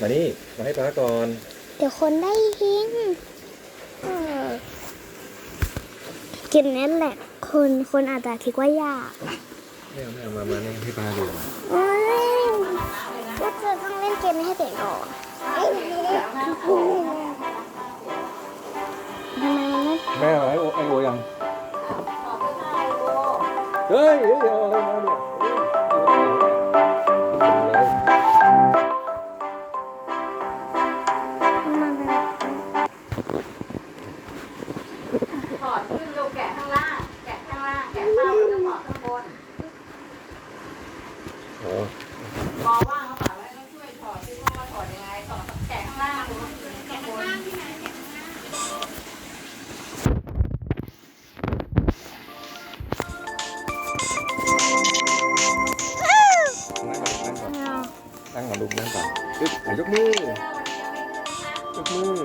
มานี่ มาให้ป้าก่อน เดี๋ยวคนได้ยินเออเกมนี้แหละ คนคนอาจจะคิดว่ายากไม่เอาไม่เอามามานี่ให้ป้าดูมาเอ้ยก็จะต้องเล่นเกมนี้ให้เสร็จก่อนทำไมมันไม่แม่เอาไอโอไอโอยัง เฮ้ยเฮ้ยเอาอะไรมาเนี่ยเนนั่งก่อนนั่งก่อนนั่งก่อนลูกนั่งก่อนปึ๊บอะยกมือยกมือ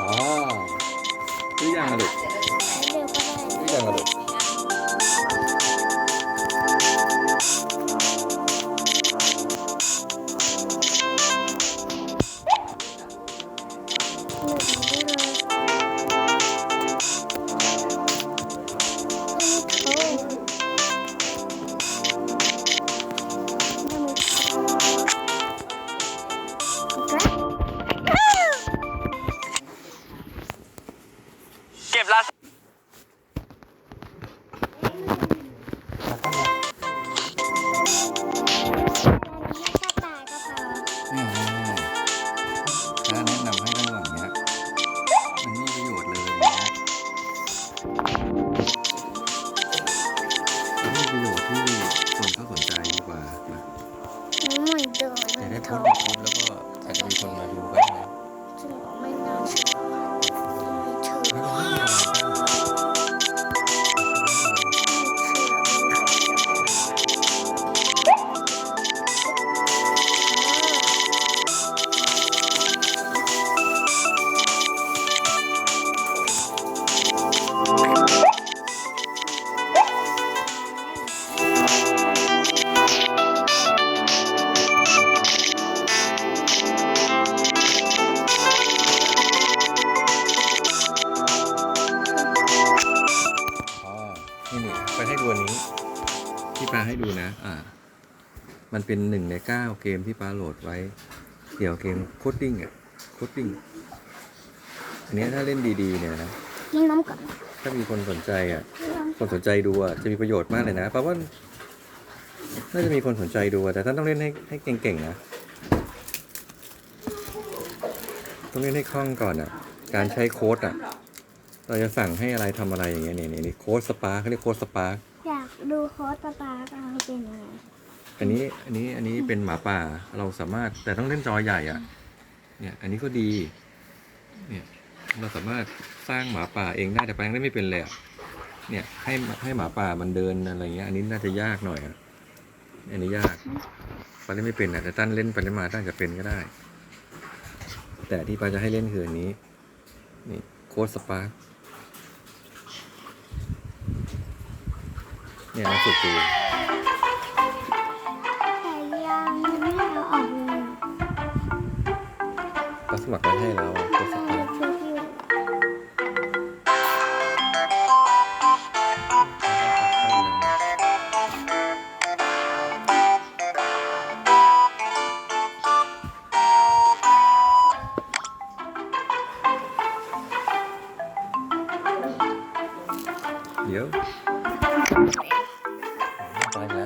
อ่าซื้อยังอะลูกเร็วก็ได้ซื้อยังอะลูก บลานี่น้าแนะนำให้ตั้งหลังเนี้ยมันไมีประโยชน์เลยนะมันมีประโยชน์ที่คนเขาสนใจดีกว่านะจะได้โพสต์ ที่ปาให้ดูนะ อ่า มันเป็นหนึ่งในเก้าเกมที่ปาโหลดไว้ เกี่ยวกับเกมโคดดิ้งอะ โคดดิ้ง อันเนี้ยถ้าเล่นดีๆ เนี่ยนะกินน้ำก่อนถ้ามีคนสนใจอะ คนสนใจดูอะ จะมีประโยชน์มากเลยนะเพราะว่า น่าจะมีคนสนใจดูอะแต่ท่านต้องเล่นให้ให้เก่งๆนะ ต้องเล่นให้คล่องก่อนอะ การใช้โค้ดอะ เราจะสั่งให้อะไรทำอะไรอย่างเงี้ยนี่นี่นี่โค้ดสปาร์เขาเรียกโค้ดสปาร์อยาก ดูโค้ดตาตาตาเป็นยังไงอันนี้อันนี้อันนี้เป็นหมาป่าเราสามารถแต่ต้องเล่นจอใหญ่อะ เนี่ยอันนี้ก็ดีเนี่ยเราสามารถสร้างหมาป่าเองได้แต่แปลงได้ไม่เป็นเลยอะเนี่ยให้ให้หมาป่ามันเดินอะไรเงี้ยอันนี้น่าจะยากหน่อยอะอันนี้ยากปาเล่นไม่เป็นอะแต่ตั้นเล่นไปเล่นมาตั้นจะเป็นก็ได้ แต่ที่ปาจะให้เล่นคืออันนี้นี่โค้ดสปาร์ เนี่ยมาฝึกดูแต่ยังไม่เอาออกเลยก็สมัครไว้ให้แล้วอะโค้ดสปาร์คือที่เดี๋ยวไปแล้วเอง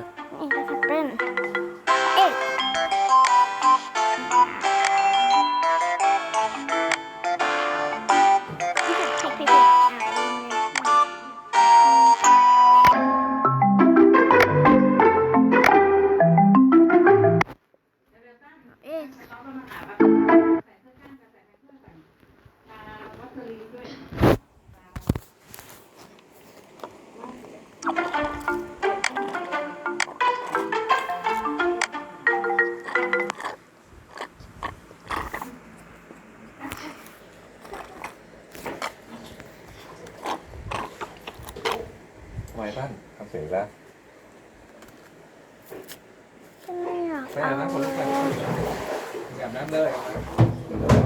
ไวบ้านทำเสร็จแล้วฉันไม่อยากไปอาบน้ำคนลุกไปอาบน้ำน้ำเลยเอาน้ำ